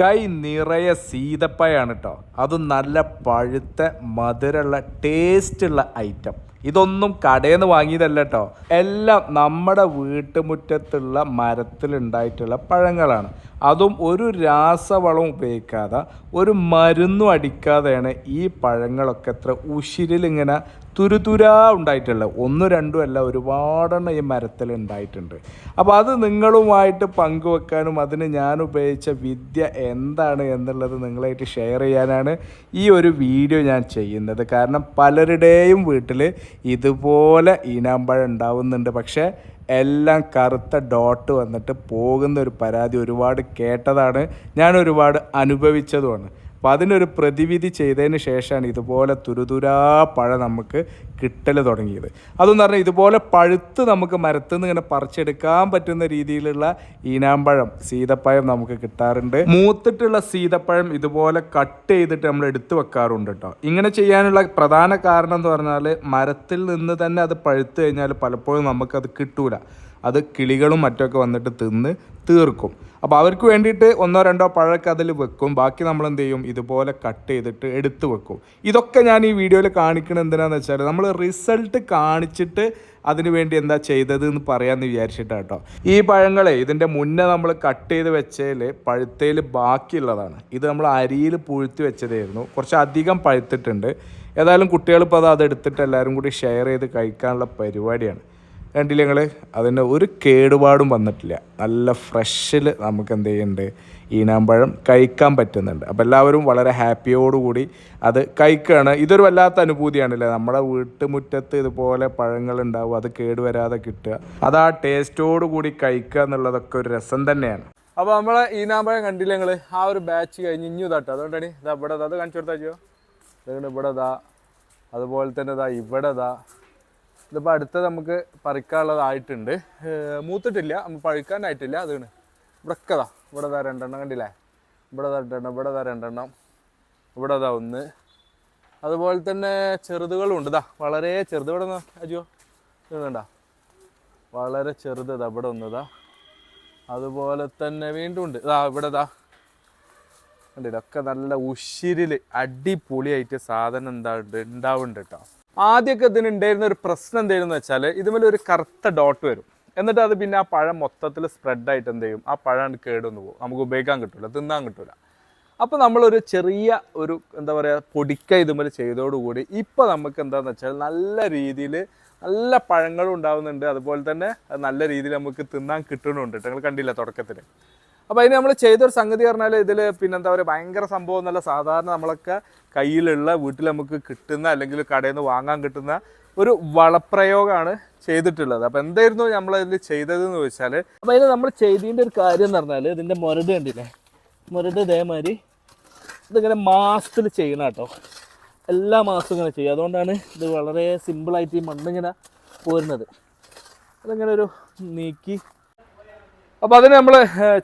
കൈ നിറയെ സീതപ്പയാണ് കേട്ടോ അത് നല്ല പഴുത്ത മധുരമുള്ള ടേസ്റ്റുള്ള ഐറ്റം. ഇതൊന്നും കടയിൽ നിന്ന് വാങ്ങിയതല്ല കേട്ടോ എല്ലാം നമ്മുടെ വീട്ടുമുറ്റത്തുള്ള മരത്തിലുണ്ടായിട്ടുള്ള പഴങ്ങളാണ്. അതും ഒരു രാസവളം ഉപയോഗിക്കാതെ ഒരു മരുന്നും അടിക്കാതെയാണ് ഈ പഴങ്ങളൊക്കെ എത്ര ഉശിരിലിങ്ങനെ തുരുതുരാ ഉണ്ടായിട്ടുള്ളത് ഒന്നും രണ്ടും അല്ല ഒരുപാടെണ്ണം ഈ മരത്തിൽ ഉണ്ടായിട്ടുണ്ട്. അപ്പോൾ അത് നിങ്ങളുമായിട്ട് പങ്കുവെക്കാനും അതിന് ഞാൻ ഉപയോഗിച്ച വിദ്യ എന്താണ് എന്നുള്ളത് നിങ്ങളായിട്ട് ഷെയർ ചെയ്യാനാണ് ഈ ഒരു വീഡിയോ ഞാൻ ചെയ്യുന്നത്. കാരണം പലരുടെയും വീട്ടിൽ ഇതുപോലെ ഈനാമ്പഴം ഉണ്ടാവുന്നുണ്ട്. പക്ഷേ എല്ലാം കറുത്ത ഡോട്ട് വന്നിട്ട് പോകുന്ന ഒരു പരാതി ഒരുപാട് കേട്ടതാണ്. ഞാൻ ഒരുപാട് അനുഭവിച്ചതുമാണ്. അപ്പോൾ അതിനൊരു പ്രതിവിധി ചെയ്തതിന് ശേഷമാണ് ഇതുപോലെ തുരുതുരാ പഴ നമുക്ക് കിട്ടൽ തുടങ്ങിയത്. അതെന്ന് പറഞ്ഞാൽ ഇതുപോലെ പഴുത്ത് നമുക്ക് മരത്തു നിന്ന് ഇങ്ങനെ പറിച്ചെടുക്കാൻ പറ്റുന്ന രീതിയിലുള്ള ഈനാമ്പഴം സീതപ്പഴം നമുക്ക് കിട്ടാറുണ്ട്. മൂത്തിട്ടുള്ള സീതപ്പഴം ഇതുപോലെ കട്ട് ചെയ്തിട്ട് നമ്മൾ എടുത്തു വെക്കാറുണ്ട് കേട്ടോ ഇങ്ങനെ ചെയ്യാനുള്ള പ്രധാന കാരണം എന്ന് പറഞ്ഞാൽ മരത്തിൽ നിന്ന് തന്നെ അത് പഴുത്തു കഴിഞ്ഞാൽ പലപ്പോഴും നമുക്കത് കിട്ടൂല. അത് കിളികളും മറ്റൊക്കെ വന്നിട്ട് തിന്ന് തീർക്കും. അപ്പോൾ അവർക്ക് വേണ്ടിയിട്ട് ഒന്നോ രണ്ടോ പഴമൊക്കെ അതിൽ വെക്കും. ബാക്കി നമ്മൾ എന്ത് ചെയ്യും? ഇതുപോലെ കട്ട് ചെയ്തിട്ട് എടുത്തു വെക്കും. ഇതൊക്കെ ഞാൻ ഈ വീഡിയോയിൽ കാണിക്കുന്നത് എന്തിനാന്ന് വെച്ചാൽ നമ്മൾ റിസൾട്ട് കാണിച്ചിട്ട് അതിന് വേണ്ടി എന്താ ചെയ്തത് എന്ന് പറയാമെന്ന് വിചാരിച്ചിട്ടാണ് കേട്ടോ ഈ പഴങ്ങളെ ഇതിന്റെ മുന്നേ നമ്മൾ കട്ട് ചെയ്ത് വെച്ചതിൽ പഴുത്തയിൽ ബാക്കിയുള്ളതാണ്. ഇത് നമ്മൾ അരിയിൽ പുഴുത്തി വെച്ചതായിരുന്നു. കുറച്ച് അധികം പഴുത്തിട്ടുണ്ട്. ഏതായാലും കുട്ടികളിപ്പോൾ അത് അതെടുത്തിട്ട് എല്ലാവരും കൂടി ഷെയർ ചെയ്ത് കഴിക്കാനുള്ള പരിപാടിയാണ്. കണ്ടില്ല ഞങ്ങൾ അതിന് ഒരു കേടുപാടും വന്നിട്ടില്ല. നല്ല ഫ്രഷിൽ നമുക്ക് എന്ത് ചെയ്യുന്നുണ്ട്? ഈനാമ്പഴം കഴിക്കാൻ പറ്റുന്നുണ്ട്. അപ്പോൾ എല്ലാവരും വളരെ ഹാപ്പിയോടുകൂടി അത് കഴിക്കുകയാണ് ഇതൊരു വല്ലാത്ത അനുഭൂതിയാണല്ലേ? നമ്മുടെ വീട്ടുമുറ്റത്ത് ഇതുപോലെ പഴങ്ങൾ ഉണ്ടാവും അത് കേടുവരാതെ കിട്ടുക. അത് ആ ടേസ്റ്റോടു കൂടി കഴിക്കുക എന്നുള്ളതൊക്കെ ഒരു രസം തന്നെയാണ്. അപ്പോൾ നമ്മളെ ഈനാമ്പഴം കണ്ടില്ല ഞങ്ങൾ ആ ഒരു ബാച്ച് കഴിഞ്ഞ് ഇഞ്ഞു തട്ടോ അതുകൊണ്ടാണ് ഇതാ ഇവിടെ അത് കാണിച്ചു കൊടുത്താച്ചോ അതുകൊണ്ട് ഇവിടെ ഇതാ. അതുപോലെ തന്നെ ഇതാ ഇവിടെ ദാ ഇതിപ്പോൾ അടുത്ത നമുക്ക് പറിക്കാനുള്ളതായിട്ടുണ്ട് മൂത്തിട്ടില്ല. പഴുക്കാനായിട്ടില്ല. അതാണ്. ദാ ഇവിടെ ദാ രണ്ടെണ്ണം കണ്ടില്ലേ? ഇവിടെ രണ്ടെണ്ണം ഇവിടെ ദാ രണ്ടെണ്ണം. ഇവിടെ ദാ ഒന്ന്. അതുപോലെ തന്നെ ചെറുതുകളും ഉണ്ട്. ദാ വളരെ ചെറുത്. ഇവിടെ നിന്ന് അജോ ഇത് വളരെ ചെറുത് ഇതാ. ഇവിടെ ഒന്നിതാ അതുപോലെ തന്നെ വീണ്ടും ഉണ്ട്. ഇതാ ഇവിടെ ഇതാ. കണ്ടില്ല? ഒക്കെ നല്ല ഉശിരിൽ അടിപൊളിയായിട്ട് സാധനം എന്താ ഉണ്ട്? ഉണ്ടാവുന്നുണ്ട് കേട്ടോ. ആദ്യമൊക്കെ ഇതിന് ഉണ്ടായിരുന്ന ഒരു പ്രശ്നം എന്തായിരുന്നു വെച്ചാൽ ഇതുമേലെ ഒരു കറുത്ത ഡോട്ട് വരും. എന്നിട്ട് അത് പിന്നെ ആ പഴം മൊത്തത്തിൽ സ്പ്രെഡായിട്ട് എന്ത് ചെയ്യും? ആ പഴം കേടുന്നു പോകും. നമുക്ക് ഉപയോഗിക്കാൻ കിട്ടില്ല തിന്നാൻ കിട്ടില്ല അപ്പോൾ നമ്മളൊരു ചെറിയ ഒരു എന്താ പറയുക പൊടിക്ക ഇതുമേലെ ചെയ്തോടുകൂടി ഇപ്പോൾ നമുക്ക് എന്താണെന്ന് വെച്ചാൽ നല്ല രീതിയിൽ നല്ല പഴങ്ങളും ഉണ്ടാവുന്നുണ്ട്. അതുപോലെ തന്നെ നല്ല രീതിയിൽ നമുക്ക് തിന്നാൻ കിട്ടണമുണ്ട് നിങ്ങൾ കണ്ടില്ല തുടക്കത്തിൽ അപ്പോൾ അതിന് നമ്മൾ ചെയ്തൊരു സംഗതി പറഞ്ഞാൽ ഇതിൽ പിന്നെന്താ പറയുക ഭയങ്കര സംഭവം എന്നല്ല സാധാരണ നമ്മളൊക്കെ കയ്യിലുള്ള വീട്ടിൽ നമുക്ക് കിട്ടുന്ന അല്ലെങ്കിൽ കടയിൽ നിന്ന് വാങ്ങാൻ കിട്ടുന്ന ഒരു വളപ്രയോഗമാണ് ചെയ്തിട്ടുള്ളത്. അപ്പോൾ എന്തായിരുന്നു നമ്മൾ അതിൽ ചെയ്തതെന്ന് ചോദിച്ചാൽ അപ്പോൾ അതിന് നമ്മൾ ചെയ്തതിന്റെ ഒരു കാര്യം എന്ന് പറഞ്ഞാൽ ഇതിന്റെ മുരട് കണ്ടില്ലേ? മുരട് ഇതേമാതിരി ഇതിങ്ങനെ മാസത്തിൽ ചെയ്യണം കേട്ടോ. എല്ലാ മാസവും ഇങ്ങനെ ചെയ്യും. അതുകൊണ്ടാണ് ഇത് വളരെ സിമ്പിളായിട്ട് ഈ മണ്ണിങ്ങനെ പോരുന്നത്. അതിങ്ങനെ ഒരു നീക്കി അപ്പോൾ അതിന് നമ്മൾ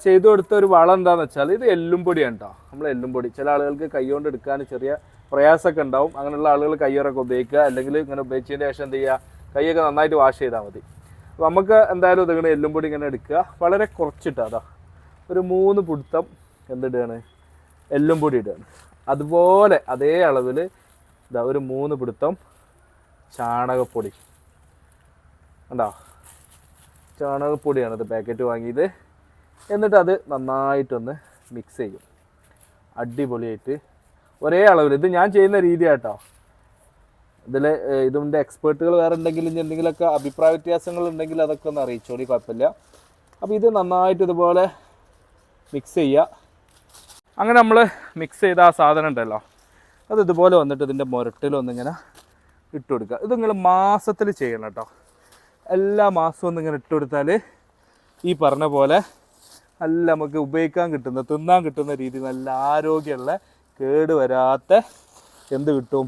ചെയ്തു കൊടുത്ത ഒരു വളം എന്താണെന്ന് വെച്ചാൽ ഇത് എല്ലുംപൊടിയാണ് കേട്ടോ നമ്മൾ എല്ലുംപൊടി ചില ആളുകൾക്ക് കൈകൊണ്ട് എടുക്കാൻ ചെറിയ പ്രയാസമൊക്കെ ഉണ്ടാവും. അങ്ങനെയുള്ള ആളുകൾ കയ്യറൊക്കെ ഉപയോഗിക്കുക. അല്ലെങ്കിൽ ഇങ്ങനെ ഉപയോഗിച്ചതിന് ശേഷം എന്ത് ചെയ്യുക? കൈയൊക്കെ നന്നായിട്ട് വാഷ് ചെയ്താൽ മതി. അപ്പോൾ നമുക്ക് എന്തായാലും ഇതിങ്ങനെ എല്ലുംപൊടി ഇങ്ങനെ എടുക്കുക. വളരെ കുറച്ചിട്ട് അതാ ഒരു മൂന്ന് പിടുത്തം എന്തിടുകയാണ്? എല്ലും പൊടി ഇടുകയാണ്. അതുപോലെ അതേ അളവിൽ ഇതാ ഒരു മൂന്ന് പിടുത്തം ചാണകപ്പൊടി. കണ്ടോ? ചാണകപ്പൊടിയാണ് ഇത് പാക്കറ്റ് വാങ്ങിയത്. എന്നിട്ട് അത് നന്നായിട്ടൊന്ന് മിക്സ് ചെയ്യും. അടിപൊളിയായിട്ട്. ഒരേ അളവിൽ ഇത് ഞാൻ ചെയ്യുന്ന രീതിയാട്ടോ. ഇതിൽ ഇതിന്റെ എക്സ്പേർട്ടുകൾ വേറെ ഉണ്ടെങ്കിൽ ഇനി എന്തെങ്കിലുമൊക്കെ അഭിപ്രായ വ്യത്യാസങ്ങൾ ഉണ്ടെങ്കിൽ അതൊക്കെ ഒന്ന് അറിയിച്ചോളി കുഴപ്പമില്ല. അപ്പോൾ ഇത് നന്നായിട്ട് ഇതുപോലെ മിക്സ് ചെയ്യുക അങ്ങനെ നമ്മൾ മിക്സ് ചെയ്ത ആ സാധനം ഉണ്ടല്ലോ. അത് ഇതുപോലെ വന്നിട്ട് ഇതിന്റെ മുരട്ടിലൊന്നിങ്ങനെ ഇട്ട് കൊടുക്കുക. ഇത് നിങ്ങൾ മാസത്തിൽ ചെയ്യണം കേട്ടോ. എല്ലാ മാസവും ഒന്നിങ്ങനെ ഇട്ട് കൊടുത്താൽ ഈ പറഞ്ഞ പോലെ നല്ല നമുക്ക് ഉപയോഗിക്കാൻ കിട്ടുന്ന തിന്നാൻ കിട്ടുന്ന രീതി നല്ല ആരോഗ്യമുള്ള കേട് വരാത്ത എന്ത് കിട്ടും?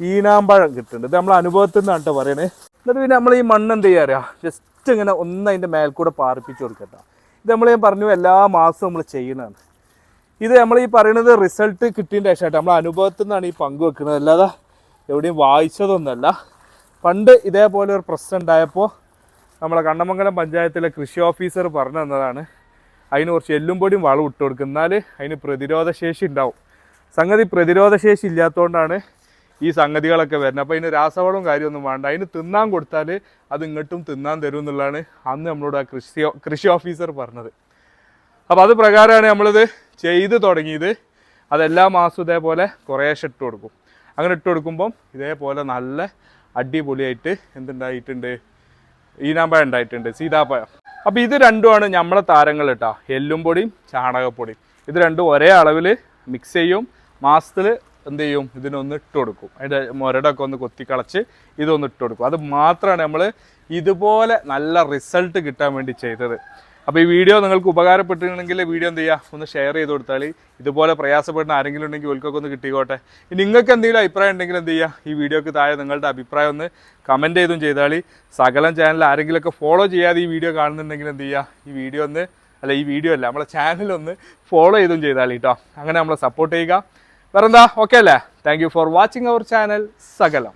ഈനാമ്പഴം കിട്ടുന്നുണ്ട്. ഇത് നമ്മൾ അനുഭവത്തിൽ നിന്നാണ് കേട്ടോ പറയണേ. എന്നിട്ട് പിന്നെ നമ്മൾ ഈ മണ്ണ് എന്ത് ചെയ്യാ അറിയാം ജസ്റ്റ് ഇങ്ങനെ ഒന്ന് അതിന്റെ മേൽക്കൂടെ പാർപ്പിച്ച് കൊടുക്കട്ടോ ഇത് നമ്മൾ ഞാൻ പറഞ്ഞു എല്ലാ മാസവും നമ്മൾ ചെയ്യണതാണ് ഇത് നമ്മൾ ഈ പറയുന്നത് റിസൾട്ട് കിട്ടിയതിന്റെ ശേഷമായിട്ട് നമ്മൾ അനുഭവത്തിൽ നിന്നാണ് ഈ പങ്കുവെക്കുന്നത് അല്ലാതെ എവിടെയും വായിച്ചതൊന്നുമല്ല. പണ്ട് ഇതേപോലെ ഒരു പ്രശ്നം ഉണ്ടായപ്പോൾ നമ്മളെ കണ്ണമംഗലം പഞ്ചായത്തിലെ കൃഷി ഓഫീസർ പറഞ്ഞു തന്നതാണ് അതിന് കുറച്ച് എല്ലും പൊടിയും വളം ഇട്ട് കൊടുക്കും എന്നാൽ അതിന് പ്രതിരോധ ശേഷി ഉണ്ടാവും. സംഗതി പ്രതിരോധ ശേഷി ഇല്ലാത്തതുകൊണ്ടാണ് ഈ സംഗതികളൊക്കെ വരുന്നത്. അപ്പോൾ അതിന് രാസവളവും കാര്യമൊന്നും വേണ്ട. അതിന് തിന്നാൻ കൊടുത്താൽ അത് ഇങ്ങോട്ടും തിന്നാൻ തരും എന്നുള്ളതാണ് അന്ന് നമ്മളോട് ആ കൃഷി കൃഷി ഓഫീസർ പറഞ്ഞത്. അപ്പോൾ അത് പ്രകാരമാണ് നമ്മളിത് ചെയ്ത് തുടങ്ങിയത്. അതെല്ലാ മാസവും ഇതേപോലെ കുറേശ്ശെ ഇട്ട് കൊടുക്കും. അങ്ങനെ ഇട്ട് കൊടുക്കുമ്പം ഇതേപോലെ നല്ല അടിപൊളിയായിട്ട് എന്തുണ്ടായിട്ടുണ്ട്? ഈനാമ്പഴം ഉണ്ടായിട്ടുണ്ട് സീതാപ്പഴം. അപ്പോൾ ഇത് രണ്ടുമാണ് നമ്മളെ താരങ്ങൾ കേട്ടോ. എല്ലും പൊടിയും ചാണകപ്പൊടിയും. ഇത് രണ്ടും ഒരേ അളവിൽ മിക്സ് ചെയ്യും. മാസത്തിൽ എന്ത് ചെയ്യും? ഇതിനൊന്ന് ഇട്ട് കൊടുക്കും. അതിന്റെ മുരടൊക്കെ ഒന്ന് കൊത്തിക്കളച്ച് ഇതൊന്ന് ഇട്ട് കൊടുക്കും. അത് മാത്രമാണ് നമ്മൾ ഇതുപോലെ നല്ല റിസൾട്ട് കിട്ടാൻ വേണ്ടി ചെയ്തത്. അപ്പോൾ ഈ വീഡിയോ നിങ്ങൾക്ക് ഉപകാരപ്പെട്ടിട്ടുണ്ടെങ്കിൽ വീഡിയോ എന്ത് ചെയ്യുക ഒന്ന് ഷെയർ ചെയ്ത് കൊടുത്താൽ ഇതുപോലെ പ്രയാസപ്പെടുന്ന ആരെങ്കിലും ഉണ്ടെങ്കിൽ ഒൽക്കൊക്കെ ഒന്ന് കിട്ടിക്കോട്ടെ. ഇനി നിങ്ങൾക്ക് എന്തെങ്കിലും അഭിപ്രായം ഉണ്ടെങ്കിൽ എന്ത് ചെയ്യുക ഈ വീഡിയോക്ക് താഴെ നിങ്ങളുടെ അഭിപ്രായം ഒന്ന് കമന്റ് ചെയ്തും ചെയ്താൽ സകലം ചാനൽ ആരെങ്കിലുമൊക്കെ ഫോളോ ചെയ്യാതെ ഈ വീഡിയോ കാണുന്നുണ്ടെങ്കിൽ എന്ത് ചെയ്യുക ഈ വീഡിയോ ഒന്ന് അല്ല ഈ വീഡിയോ അല്ല നമ്മളെ ചാനൽ ഒന്ന് ഫോളോ ചെയ്തും ചെയ്താൽ കേട്ടോ അങ്ങനെ നമ്മളെ സപ്പോർട്ട് ചെയ്യുക. വേറെന്താ? ഓക്കെ അല്ലേ? Thank for watching our channel സകലം.